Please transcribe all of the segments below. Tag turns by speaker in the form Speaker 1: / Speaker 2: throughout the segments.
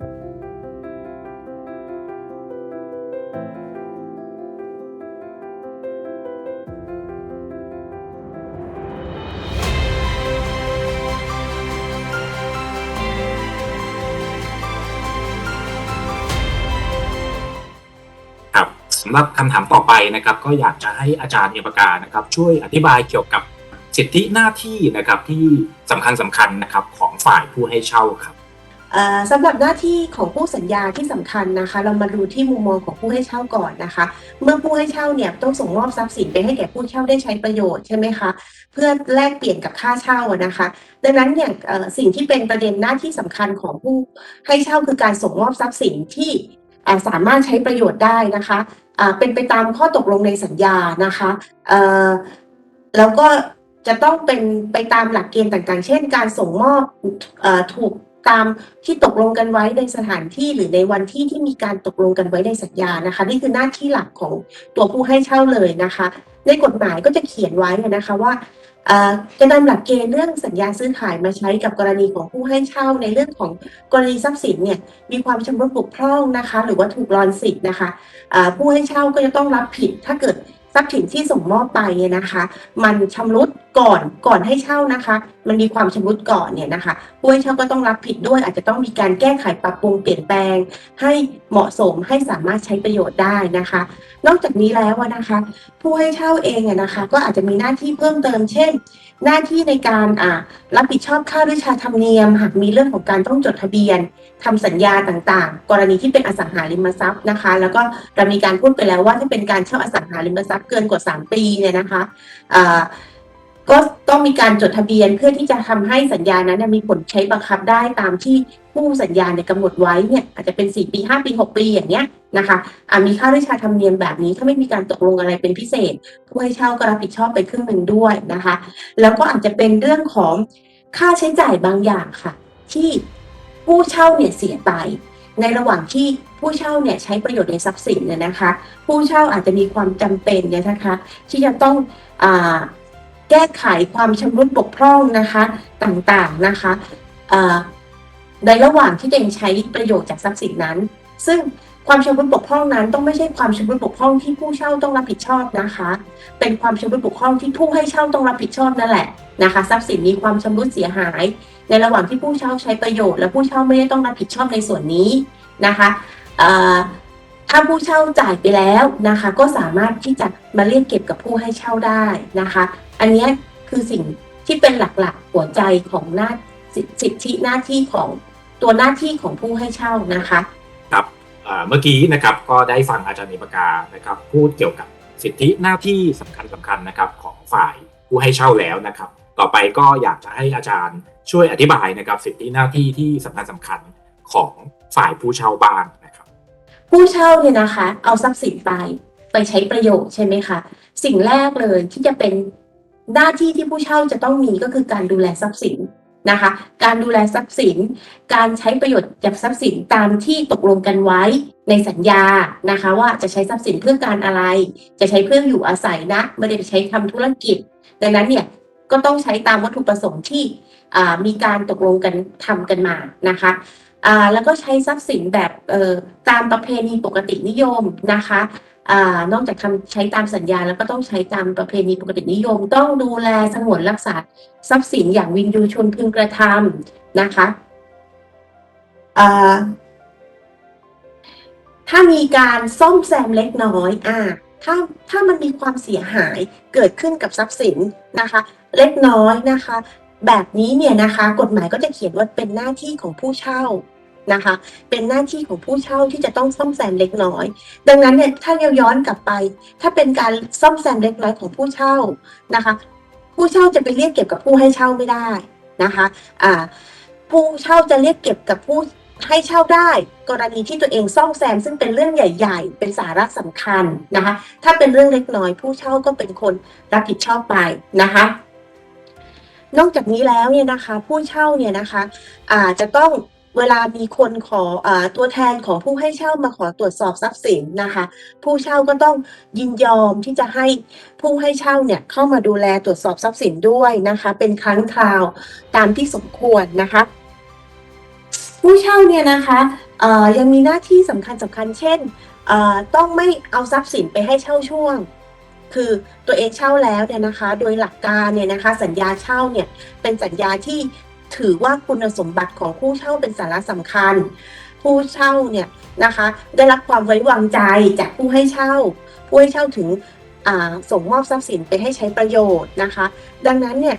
Speaker 1: สำหรับคำถามต่อไปนะครับ ก็อยากจะให้อาจารย์เอปกานะครับ ช่วยอธิบายเกี่ยวกับสิทธิหน้าที่นะครับที่สำคัญสำคัญนะครับของฝ่ายผู้ให้เช่าครับ
Speaker 2: สำหรับหน้าที่ของผู้สัญญาที่สำคัญนะคะ เรามาดูที่มุมมองของผู้ให้เช่าก่อนนะคะ เมื่อผู้ให้เช่าเนี่ยต้องส่งมอบทรัพย์สินไปให้แก่ผู้เช่าได้ใช้ประโยชน์ใช่ไหมคะเพื่อแลกเปลี่ยนกับค่าเช่านะคะ ดังนั้นเนี่ยเอ่อสิ่งที่เป็นประเด็นหน้าที่สำคัญของผู้ให้เช่าคือการส่งมอบทรัพย์สินที่สามารถใช้ประโยชน์ได้นะคะเป็นไปตามข้อตกลงในสัญญานะคะแล้วก็จะต้องเป็นไปตามหลักเกณฑ์ต่างๆ เช่น การส่งมอบอถูก ตามที่ตกลงกันไว้ในสถานที่หรือในวันที่ที่มีการตกลงกันไว้ในสัญญานะคะ นี่คือหน้าที่หลักของตัวผู้ให้เช่าเลยนะคะ ในกฎหมายก็จะเขียนไว้นะคะว่าจะนำหลักเกณฑ์เรื่องสัญญาซื้อขายมาใช้กับกรณีของผู้ให้เช่าในเรื่องของกรณีทรัพย์สินเนี่ยมีความชำรุดบกพร่องนะคะ หรือว่าถูกรอนสิทธิ์นะคะผู้ให้เช่าก็จะต้องรับผิดถ้าเกิดทรัพย์สินที่ส่งมอบไปเนี่ยนะคะ มันชำรุดก่อนก่อนให้เช่านะคะ มันมีความชำรุดก่อนเนี่ยนะคะผู้ให้เช่าก็ต้องรับผิดด้วยอาจจะต้องมีการแก้ไขปรับปรุงเปลี่ยนแปลง ให้เหมาะสมให้สามารถใช้ประโยชน์ได้นะคะ นอกจากนี้แล้วนะคะ ผู้ให้เช่าเองอะนะคะ ก็อาจจะมีหน้าที่เพิ่มเติมเช่น หน้าที่ในการรับผิดชอบค่าราชาธรรมเนียม หากมีเรื่องของการต้องจดทะเบียนทำสัญญาต่างๆ กรณีที่เป็นอสังหาริมทรัพย์นะคะ แล้วก็เรามีการพูดไปแล้วว่าถ้าเป็นการเช่าอสังหาริมทรัพย์เกินกว่า 3 ปีเนี่ยนะคะ ก็ต้องมีการจดทะเบียนเพื่อที่จะทำให้สัญญานั้นนะมีผลใช้บังคับได้ตามที่ผู้สัญญาเนี่ยกำหนดไว้เนี่ยอาจจะเป็น 4 ปี 5 ปี 6 ปีอย่างเนี้ยนะคะอ่ามีค่าราชาธรรมเนียมแบบนี้ถ้าไม่มีการตกลงอะไรเป็นพิเศษ ผู้ให้เช่าก็รับผิดชอบไปครึ่งหนึ่งด้วยนะคะ แล้วก็อาจจะเป็นเรื่องของค่าใช้จ่ายบางอย่างค่ะ ที่ผู้เช่าเนี่ยเสียไปในระหว่างที่ผู้เช่าเนี่ยใช้ประโยชน์ในทรัพย์สินเนี่ยนะคะ ผู้เช่าอาจจะมีความจำเป็นเนี่ยนะคะ ที่จะต้องอา แก้ไขความชำรุดบกพร่องนะคะต่างๆนะคะในระหว่างที่ตัวเองใช้ประโยชน์จากทรัพย์สินนั้น ซึ่งความชำรุดบกพร่องนั้น ต้องไม่ใช่ความชำรุดบกพร่องที่ผู้เช่าต้องรับผิดชอบนะคะ เป็นความชำรุดบกพร่องที่ผู้ให้เช่าต้องรับผิดชอบนั่นแหละนะคะทรัพย์สินมีความชำรุดเสียหาย ในระหว่างที่ผู้เช่าใช้ประโยชน์ และผู้เช่าไม่ได้ต้องรับผิดชอบในส่วนนี้นะคะ ถ้าผู้เช่าจ่ายไปแล้วนะคะ ก็สามารถที่จะมาเรียกเก็บกับผู้ให้เช่าได้นะคะ อันนี้คือสิ่งที่เป็นหลักๆหัวใจของหน้าสิทธิหน้าที่ของตัวหน้าที่ของผู้ให้เช่านะคะ
Speaker 1: ครับเมื่อกี้นะครับก็ได้ฟังอาจารย์เอปกานะครับพูดเกี่ยวกับสิทธิหน้าที่สำคัญสำคัญนะครับของฝ่ายผู้ให้เช่าแล้วนะครับ ต่อไปก็อยากจะให้อาจารย์ช่วยอธิบายนะครับสิทธิหน้าที่ที่สำคัญสำคัญของฝ่ายผู้เช่าบ้างน
Speaker 2: ผู้เช่าเนี่ยนะคะ เอาทรัพย์สินไปไปใช้ประโยชน์ใช่ไหมคะสิ่งแรกเลยที่จะเป็นหน้าที่ที่ผู้เช่าจะต้องมีก็คือการดูแลทรัพย์สินนะคะ การดูแลทรัพย์สิน การใช้ประโยชน์จากทรัพย์สินตามที่ตกลงกันไว้ในสัญญานะคะ ว่าจะใช้ทรัพย์สินเพื่อการอะไร จะใช้เพื่ออยู่อาศัยนะไม่ได้ไปใช้ทำธุรกิจ ดังนั้นเนี่ยก็ต้องใช้ตามวัตถุประสงค์ที่มีการตกลงกันทำกันมานะคะ อ่าแล้วก็ใช้ทรัพย์สินแบบเอ่อตามประเพณีปกตินิยมนะคะอ่านอกจากทำใช้ตามสัญญา แล้วก็ต้องใช้ตามประเพณีปกตินิยม ต้องดูแลสงวนรักษาทรัพย์สินอย่างวินยูชนพึงกระทำนะคะอ่าถ้ามีการซ่อมแซมเล็กน้อยอ่าถ้าถ้ามันมีความเสียหายเกิดขึ้นกับทรัพย์สินนะคะ เล็กน้อยนะคะ แบบนี้เนี่ยนะคะกฎหมายก็จะเขียนว่าเป็นหน้าที่ของผู้เช่านะคะ เป็นหน้าที่ของผู้เช่าที่จะต้องซ่อมแซมเล็กน้อย ดังนั้นเนี่ยถ้าเราย้อนกลับไป ถ้าเป็นการซ่อมแซมเล็กน้อยของผู้เช่านะคะ ผู้เช่าจะไปเรียกเก็บกับผู้ให้เช่าไม่ได้นะคะอ่าผู้เช่าจะเรียกเก็บกับผู้ให้เช่าได้ กรณีที่ตัวเองซ่อมแซม ซึ่งเป็นเรื่องใหญ่ ๆ เป็นสาระสำคัญนะคะ ถ้าเป็นเรื่องเล็กน้อย ผู้เช่าก็เป็นคนรับผิดชอบไปนะคะ นอกจากนี้แล้วเนี่ยนะคะผู้เช่าเนี่ยนะคะอาจจะต้องเวลามีคนขออตัวแทนของผู้ให้เช่ามาขอตรวจสอบทรัพย์สินนะคะ ผู้เช่าก็ต้องยินยอมที่จะให้ผู้ให้เช่าเนี่ยเข้ามาดูแลตรวจสอบทรัพย์สินด้วยนะคะ เป็นครั้งคราวตามที่สมควรนะคะ ผู้เช่าเนี่ยนะคะยังมีหน้าที่สำคัญสำคัญเช่นต้องไม่เอาทรัพย์สินไปให้เช่าช่วง คือตัวเองเช่าแล้วเนี่ยนะคะ โดยหลักการเนี่ยนะคะ สัญญาเช่าเนี่ยเป็นสัญญาที่ถือว่าคุณสมบัติของผู้เช่าเป็นสาระสำคัญ ผู้เช่าเนี่ยนะคะ ได้รับความไว้วางใจจากผู้ให้เช่า ผู้ให้เช่าถึงส่งมอบทรัพย์สินไปให้ใช้ประโยชน์นะคะ ดังนั้นเนี่ย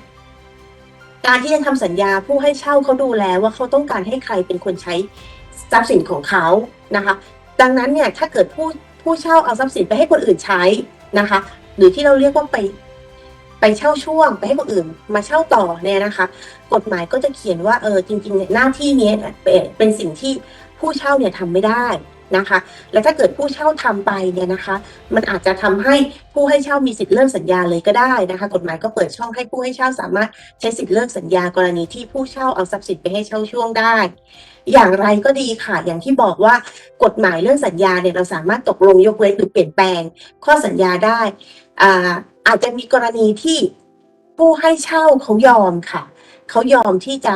Speaker 2: การที่จะทำสัญญาผู้ให้เช่าเขาดูแลว่าเขาต้องการให้ใครเป็นคนใช้ทรัพย์สินของเขานะคะ ดังนั้นเนี่ยถ้าเกิดผู้ผู้เช่าเอาทรัพย์สินไปให้คนอื่นใช้นะคะ หรือที่เราเรียกว่าไป ไปเช่าช่วงไปให้คนอื่น มาเช่าต่อเนี่ยนะคะ กฎหมายก็จะเขียนว่าเออจริงๆเนี่ยหน้าที่นี้เป็นเป็นสิ่งที่ผู้เช่าเนี่ยทำไม่ได้ นะคะ และถ้าเกิดผู้เช่าทำไปเนี่ยนะคะ มันอาจจะทำให้ผู้ให้เช่ามีสิทธิ์เลิกสัญญาเลยก็ได้นะคะ กฎหมายก็เปิดช่องให้ผู้ให้เช่าสามารถใช้สิทธิ์เลิกสัญญากรณีที่ผู้เช่าเอาทรัพย์สินไปให้เช่าช่วงได้ อย่างไรก็ดีค่ะ อย่างที่บอกว่ากฎหมายเรื่องสัญญาเนี่ยเราสามารถตกลงยกเว้นหรือเปลี่ยนแปลงข้อสัญญาได้อ่าอาจจะมีกรณีที่ผู้ให้เช่าเขายอมค่ะ เขายอมที่จะ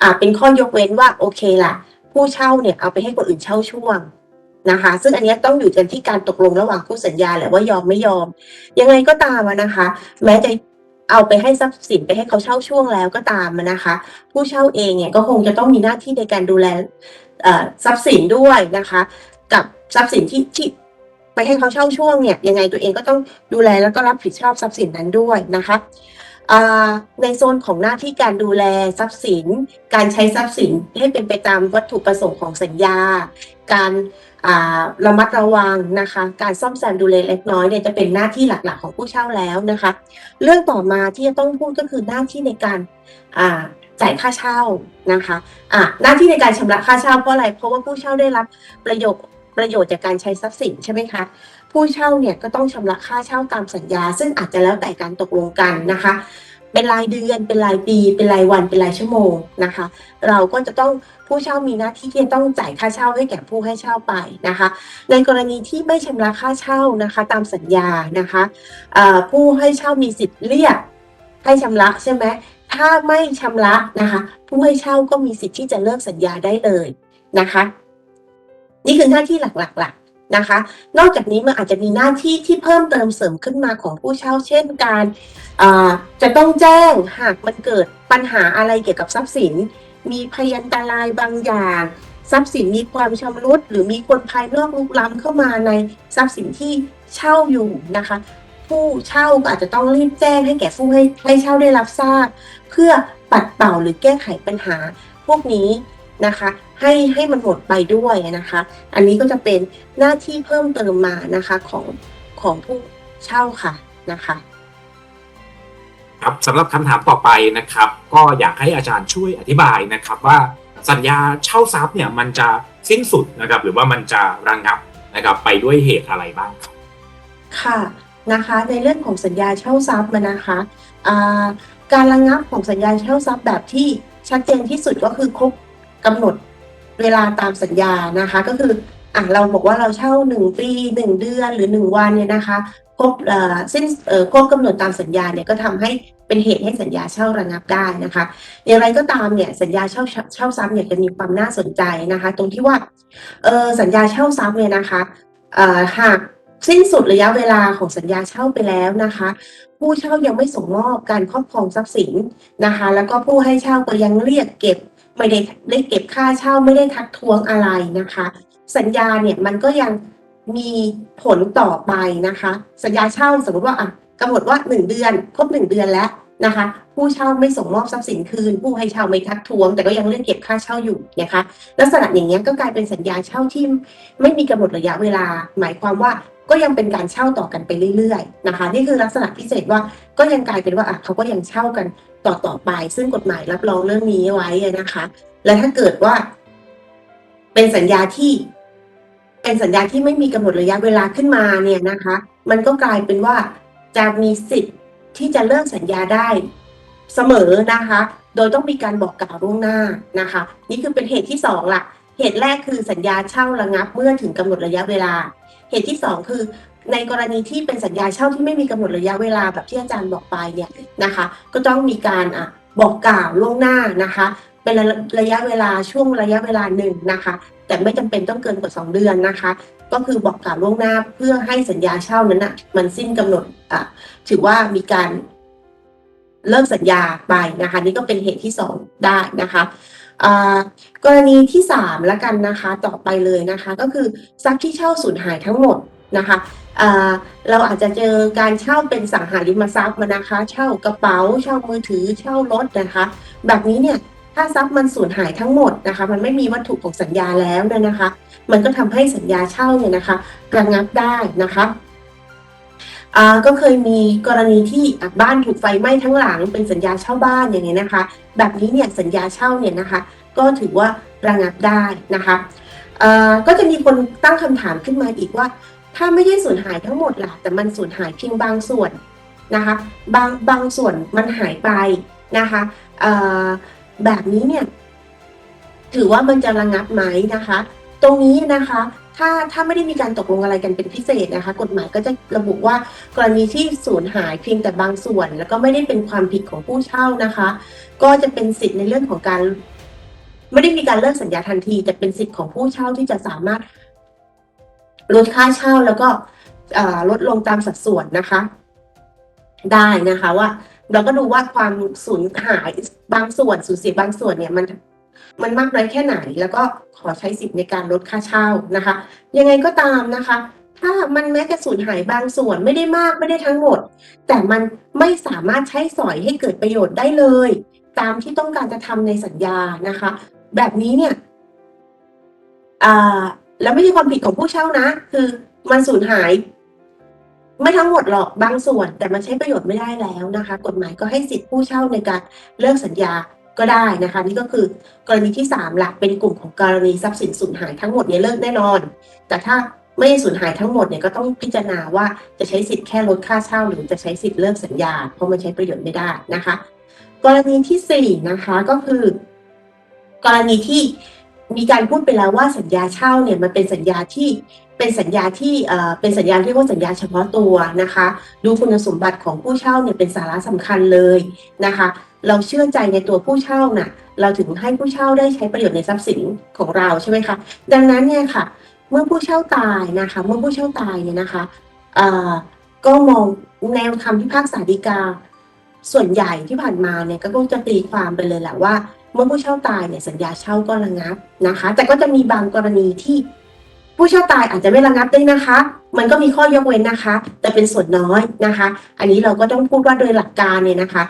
Speaker 2: อ่าเป็นข้อยกเว้นว่าโอเคล่ะ ผู้เช่าเนี่ยเอาไปให้คนอื่นเช่าช่วง นะคะ ซึ่งอันนี้ต้องอยู่กันที่การตกลงระหว่างคู่สัญญาแหละว่ายอมไม่ยอม ยังไงก็ตามนะคะ แม้จะเอาไปให้ทรัพย์สินไปให้เขาเช่าช่วงแล้วก็ตามนะคะ ผู้เช่าเองเนี่ยก็คงจะต้องมีหน้าที่ในการดูแลทรัพย์สินด้วยนะคะ กับทรัพย์สินที่ที่ไปให้เขาเช่าช่วงเนี่ยยังไงตัวเองก็ต้องดูแลแล้วก็รับผิดชอบทรัพย์สินนั้นด้วยนะคะในโซนของหน้าที่การดูแลทรัพย์สิน การใช้ทรัพย์สินให้เป็นไปตามวัตถุประสงค์ของสัญญา การ ระมัดระวังนะคะ การซ่อมแซมดูแลเล็กน้อยเนี่ยจะเป็นหน้าที่หลักๆ ของผู้เช่าแล้วนะคะ เรื่องต่อมาที่จะต้องพูดก็คือหน้าที่ในการจ่ายค่าเช่านะคะอ่าหน้าที่ในการชำระค่าเช่าเพราะอะไร เพราะว่าผู้เช่าได้รับประโยชน์ประโยชน์จากการใช้ทรัพย์สินใช่ไหมคะผู้เช่าเนี่ยก็ต้องชำระค่าเช่าตามสัญญา ซึ่งอาจจะแล้วแต่การตกลงกันนะคะ เป็นรายเดือน เป็นรายปี เป็นรายวัน เป็นรายชั่วโมงนะคะ เราก็จะต้องผู้เช่ามีหน้าที่ที่จะต้องจ่ายค่าเช่าให้แก่ผู้ให้เช่าไปนะคะ ในกรณีที่ไม่ชำระค่าเช่านะคะ ตามสัญญานะคะผู้ให้เช่ามีสิทธิ์เรียกให้ชำระใช่ไหมถ้าไม่ชำระนะคะ ผู้ให้เช่าก็มีสิทธิ์ที่จะเลิกสัญญาได้เลยนะคะ นี่คือหน้าที่หลักๆ นะคะ นอกจากนี้มันอาจจะมีหน้าที่ที่เพิ่มเติมเสริมขึ้นมาของผู้เช่า เช่นการจะต้องแจ้งหากมันเกิดปัญหาอะไรเกี่ยวกับทรัพย์สิน มีพยันตรายบางอย่างทรัพย์สินมีความชำรุดหรือมีคนภายนอกลุกล้ำเข้ามาในทรัพย์สินที่เช่าอยู่นะคะ ผู้เช่าก็อาจจะต้องรีบแจ้งให้แก่ผู้ให้ให้เช่าได้รับทราบ เพื่อปัดเป่าหรือแก้ไขปัญหา พวกนี้ นะคะ ให้ให้มันหมดไปด้วยนะคะ อันนี้ก็จะเป็นหน้าที่เพิ่มเติมมานะคะของของผู้เช่าค่ะนะคะ
Speaker 1: ครับสำหรับคำถามต่อไปนะครับ ก็อยากให้อาจารย์ช่วยอธิบายนะครับว่าสัญญาเช่าทรัพย์เนี่ยมันจะสิ้นสุดนะครับ หรือว่ามันจะระงงับนะครับไปด้วยเหตุอะไรบ้างครับ
Speaker 2: ค่ะนะคะในเรื่องของสัญญาเช่าทรัพย์มานะคะอ่าการระงับของสัญญาเช่าทรัพย์แบบที่ชัดเจนที่สุดก็คือครบ กำหนดเวลาตามสัญญานะคะ ก็คืออะเราบอกว่าเราเช่าหนึ่งปีหนึ่งเดือนหรือหนึ่งวันเนี่ยนะคะครบเอ่อสิ้นเอ่อครบกำหนดตามสัญญาเนี่ยก็ทำให้เป็นเหตุให้สัญญาเช่าระงับได้นะคะ อย่างไรก็ตามเนี่ยสัญญาเช่าเช่าทรัพย์เนี่ยจะมีความน่าสนใจนะคะ ตรงที่ว่าเออสัญญาเช่าทรัพย์เนี่ยนะคะเอ่อหากสิ้นสุดระยะเวลาของสัญญาเช่าไปแล้วนะคะ ผู้เช่ายังไม่ส่งมอบการครอบครองทรัพย์สินนะคะ แล้วก็ผู้ให้เช่าก็ยังเรียกเก็บ ไม่ได้ได้เก็บค่าเช่าไม่ได้ทักท้วงอะไรนะคะ สัญญาเนี่ยมันก็ยังมีผลต่อไปนะคะ สัญญาเช่าสมมติว่าอะกำหนดว่าหนึ่งเดือนครบหนึ่งเดือนแล้วนะคะ ผู้เช่าไม่ส่งมอบทรัพย์สินคืน ผู้ให้เช่าไม่ทักท้วง แต่ก็ยังเรียกเก็บค่าเช่าอยู่นะคะ ลักษณะอย่างเงี้ยก็กลายเป็นสัญญาเช่าที่ไม่มีกำหนดระยะเวลา หมายความว่าก็ยังเป็นการเช่าต่อกันไปเรื่อยๆนะคะ นี่คือลักษณะพิเศษว่าก็ยังกลายเป็นว่าอะเขาก็ยังเช่ากัน ต่อต่อไป ซึ่งกฎหมายรับรองเรื่องนี้ไว้นะคะ และถ้าเกิดว่า เป็นสัญญาที่ เป็นสัญญาที่ไม่มีกำหนดระยะเวลาขึ้นมาเนี่ยนะคะ มันก็กลายเป็นว่าจะมีสิทธิ์ที่จะเลิกสัญญาได้เสมอนะคะ โดยต้องมีการบอกกล่าวล่วงหน้านะคะ นี่คือเป็นเหตุที่สองละเหตุแรกคือสัญญาเช่าระงับเมื่อถึงกำหนดระยะเวลา เหตุที่สองคือ ในกรณีที่เป็นสัญญาเช่าที่ไม่มีกำหนดระยะเวลาแบบที่อาจารย์บอกไปเนี่ยนะคะ ก็ต้องมีการอะบอกกล่าวล่วงหน้านะคะ เป็นระยะเวลาช่วงระยะเวลาหนึ่งนะคะ แต่ไม่จำเป็นต้องเกินกว่า 2 เดือนนะคะ ก็คือบอกกล่าวล่วงหน้าเพื่อให้สัญญาเช่านั้นนะมันสิ้นกำหนดอะถือว่ามีการเลิกสัญญาไปนะคะ นี่ก็เป็นเหตุที่สองได้นะคะกรณีที่สามแล้วกันนะคะ ต่อไปเลยนะคะ ก็คือทรัพย์ที่เช่าสูญหายทั้งหมด นะคะเราอาจจะเจอการเช่าเป็นสังหาริมทรัพย์มานะคะ เช่ากระเป๋า เช่ามือถือ เช่ารถนะคะ แบบนี้เนี่ยถ้าทรัพย์มันสูญหายทั้งหมดนะคะ มันไม่มีวัตถุของสัญญาแล้วเนี่ยนะคะ มันก็ทำให้สัญญาเช่าเนี่ยนะคะระงับได้นะคะก็เคยมีกรณีที่บ้านถูกไฟไหม้ทั้งหลังเป็นสัญญาเช่าบ้านอย่างเงี้นะคะ แบบนี้เนี่ยสัญญาเช่าเนี่ยนะคะ ก็ถือว่าระงับได้นะคะก็จะมีคนตั้งคำถามขึ้นมาอีกว่า ถ้าไม่ได้สูญหายทั้งหมดล่ะ แต่มันสูญหายเพียงบางส่วนนะคะ บางบางส่วนมันหายไปนะคะแบบนี้เนี่ย ถือว่ามันจะระงับไหมนะคะ ตรงนี้นะคะถ้าถ้าไม่ได้มีการตกลงอะไรกันเป็นพิเศษนะคะ กฎหมายก็จะระบุว่ากรณีที่สูญหายเพียงแต่บางส่วน แล้วก็ไม่ได้เป็นความผิดของผู้เช่านะคะ ก็จะเป็นสิทธิ์ในเรื่องของการ ไม่ได้มีการเลิกสัญญาทันทีแต่เป็นสิทธิ์ของผู้เช่าที่จะสามารถ ลดค่าเช่าแล้วก็ลดลงตามสัดส่วนนะคะ ได้นะคะว่า เราก็ดูว่าความสูญหายบางส่วนสูญเสียบางส่วนเนี่ยมันมันมากน้อยแค่ไหน แล้วก็ขอใช้สิทธิ์ในการลดค่าเช่านะคะ ยังไงก็ตามนะคะ ถ้ามันแม้จะสูญหายบางส่วนไม่ได้มากไม่ได้ทั้งหมด แต่มันไม่สามารถใช้สอยให้เกิดประโยชน์ได้เลย ตามที่ต้องการจะทำในสัญญานะคะ แบบนี้เนี่ยอ่า แล้วไม่ใช่ความผิดของผู้เช่านะ คือมันสูญหาย ไม่ทั้งหมดหรอกบางส่วน แต่มันใช้ประโยชน์ไม่ได้แล้วนะคะ กฎหมายก็ให้สิทธิผู้เช่าในการเลิกสัญญาก็ได้นะคะ นี่ก็คือกรณีที่3หลักเป็นกลุ่มของกรณีทรัพย์สินสูญหายทั้งหมดเนี่ยเลิกแน่นอน แต่ถ้าไม่สูญหายทั้งหมดเนี่ยก็ต้องพิจารณาว่าจะใช้สิทธิ์แค่ลดค่าเช่า หรือจะใช้สิทธิ์เลิกสัญญา เพราะมันใช้ประโยชน์ไม่ได้นะคะ กรณีที่สี่นะคะก็คือ กรณีที่ มีการพูดไปแล้วว่าสัญญาเช่าเนี่ยมันเป็นสัญญาที่เป็นสัญญาที่เอ่อเป็นสัญญาเรียกว่าสัญญาเฉพาะตัวนะคะ ดูคุณสมบัติของผู้เช่าเนี่ยเป็นสาระสำคัญเลยนะคะ เราเชื่อใจในตัวผู้เช่าน่ะเราถึงให้ผู้เช่าได้ใช้ประโยชน์ในทรัพย์สินของเราใช่ไหมคะดังนั้นเนี่ยค่ะ เมื่อผู้เช่าตายนะคะ เมื่อผู้เช่าตายเนี่ยนะคะเอ่อก็มองแนวคำพิพากษาฎีกาส่วนใหญ่ที่ผ่านมาเนี่ยก็จะตีความไปเลยแหละว่า เมื่อผู้เช่าตายเนี่ยสัญญาเช่าก็ระงับนะคะ แต่ก็จะมีบางกรณีที่ ผู้เช่าตายอาจจะไม่ระงับได้นะคะ มันก็มีข้อยกเว้นนะคะ แต่เป็นส่วนน้อยนะคะ อันนี้เราก็ต้องพูดว่าโดยหลักการเนี่ยนะคะ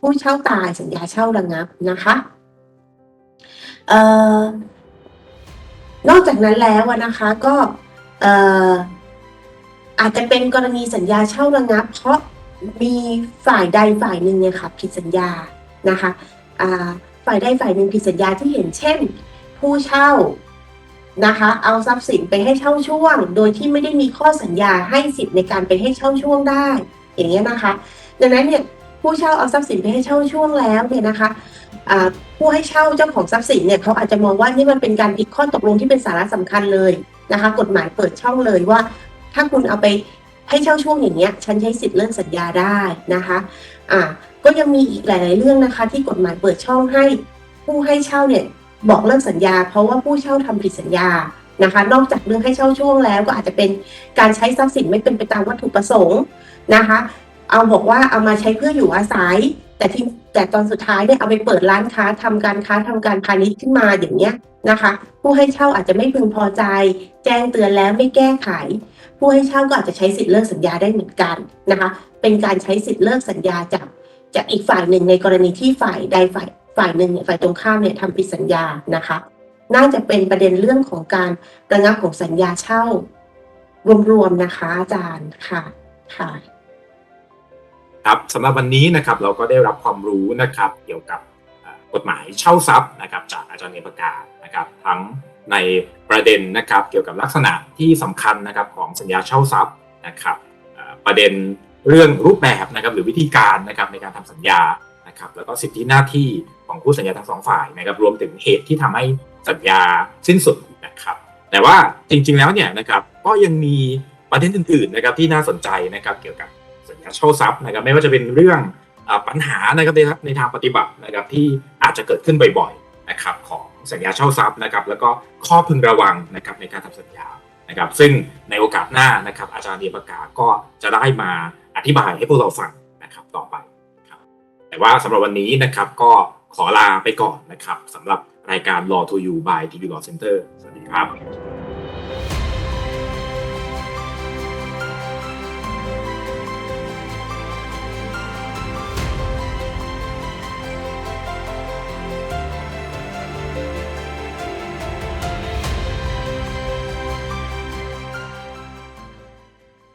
Speaker 2: ผู้เช่าตายสัญญาเช่าระงับนะคะเอ่อนอกจากนั้นแล้วนะคะก็เอ่ออาจจะเป็นกรณีสัญญาเช่าระงับ เพราะมีฝ่ายใดฝ่ายหนึ่งเนี่ยค่ะผิดสัญญานะคะอ่า ฝ่ายใดฝ่ายหนึ่งผิดสัญญาที่เห็นเช่น ผู้เช่านะคะ เอาทรัพย์สินไปให้เช่าช่วง โดยที่ไม่ได้มีข้อสัญญาให้สิทธิ์ในการไปให้เช่าช่วงได้ อย่างเงี้ยนะคะ ดังนั้นเนี่ยผู้เช่าเอาทรัพย์สินไปให้เช่าช่วงแล้วเนี่ยนะคะผู้ให้เช่าเจ้าของทรัพย์สินเนี่ยเขาอาจจะมองว่านี่มันเป็นการผิดข้อตกลงที่เป็นสาระสำคัญเลยนะคะ กฎหมายเปิดช่องเลยว่า ถ้าคุณเอาไปให้เช่าช่วงอย่างเงี้ย ฉันใช้สิทธิ์เลื่อนสัญญาได้นะคะ อ่า ก็ยังมีอีกหลาย ๆ เรื่องนะคะ ที่กฎหมายเปิดช่องให้ผู้ให้เช่าเนี่ยบอกเลิกสัญญา เพราะว่าผู้เช่าทำผิดสัญญานะคะ นอกจากเรื่องให้เช่าช่วงแล้วก็อาจจะเป็นการใช้ทรัพย์สินไม่เป็นไปตามวัตถุประสงค์นะคะ เอาบอกว่าเอามาใช้เพื่ออยู่อาศัย แต่ที่แต่ตอนสุดท้ายเนี่ยเอาไปเปิดร้านค้าทำการค้าทำการพาณิชย์ขึ้นมาอย่างเงี้ยนะคะ ผู้ให้เช่าอาจจะไม่พึงพอใจ แจ้งเตือนแล้วไม่แก้ไข ผู้ให้เช่าก็อาจจะใช้สิทธิ์เลิกสัญญาได้เหมือนกันนะคะ เป็นการใช้สิทธิ์เลิกสัญญาจาก จากอีกฝ่ายหนึ่งในกรณีที่ฝ่ายใดฝ่ายฝ่ายหนึ่งเนี่ยฝ่ายตรงข้ามเนี่ยทำผิดสัญญานะคะ น่าจะเป็นประเด็นเรื่องของการระงับของสัญญาเช่ารวมๆนะคะ อาจารย์ค่ะค่ะ
Speaker 1: ครับสำหรับวันนี้นะครับเราก็ได้รับความรู้นะครับ เกี่ยวกับกฎหมายเช่าทรัพย์นะครับ จากอาจารย์เนปกาศนะครับ ทั้งในประเด็นนะครับ เกี่ยวกับลักษณะที่สำคัญนะครับของสัญญาเช่าทรัพย์นะครับประเด็น เรื่องรูปแบบนะครับหรือวิธีการนะครับในการทำสัญญานะครับแล้วก็สิทธิหน้าที่ของผู้สัญญาทั้งสองฝ่ายนะครับรวมถึงเหตุที่ทำให้สัญญาสิ้นสุดนะครับแต่ว่าจริงๆแล้วเนี่ยนะครับก็ยังมีประเด็นอื่นๆนะครับที่น่าสนใจนะครับเกี่ยวกับสัญญาเช่าทรัพย์นะครับไม่ว่าจะเป็นเรื่องปัญหานะครับในในทางปฏิบัตินะครับที่อาจจะเกิดขึ้นบ่อยๆนะครับของสัญญาเช่าทรัพย์นะครับแล้วก็ข้อพึงระวังนะครับในการทำสัญญานะครับซึ่งในโอกาสหน้านะครับอาจารย์เดียปากาก็จะได้มา ธิบายให้พวกเราฟังนะครับต่อไปครับแต่ว่าสำหรับวันนี้นะครับก็ขอลาไปก่อนนะครับสำหรับรายการ Law to You by TV Law Center สวัสดีครับ